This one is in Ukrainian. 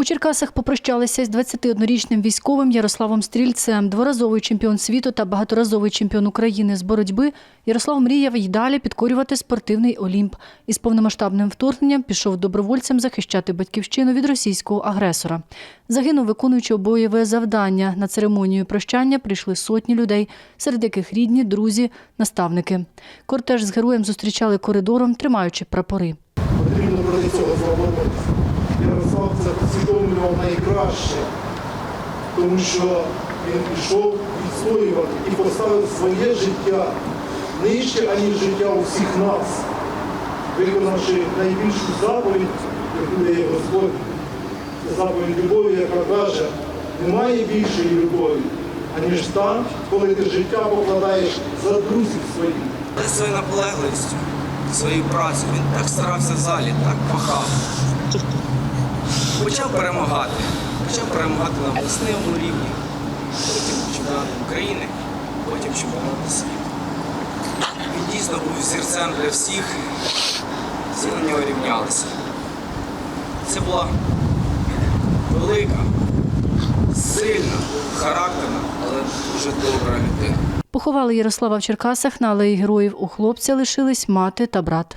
У Черкасах попрощалися з 21-річним військовим Ярославом Стрільцем, дворазовий чемпіон світу та багаторазовий чемпіон України з боротьби. Ярослав мріяв й далі підкорювати спортивний Олімп. Із повномасштабним вторгненням пішов добровольцем захищати батьківщину від російського агресора. Загинув, виконуючи бойове завдання. На церемонію прощання прийшли сотні людей, серед яких рідні, друзі, наставники. Кортеж з героєм зустрічали коридором, тримаючи прапори. Усвідомлював найкраще, тому що він пішов відстоювати і поставив своє життя нижче, аніж життя усіх нас, виконавши найбільшу заповідь, яку дає Господь, заповідь любові, яка каже, немає більшої любові, аніж та, коли ти життя покладаєш за друзів своїх. Своєю наполегливістю, своєю працею він так старався в залі, так пахав. Почав перемагати. Почав перемагати на обласному рівні, потім чемпіонат України, потім чемпіонат світу. Він дійсно був зірцем для всіх, всі на нього рівнялися. Це була велика, сильна, характерна, але дуже добра людина. Поховали Ярослава в Черкасах на алеї героїв. У хлопця лишились мати та брат.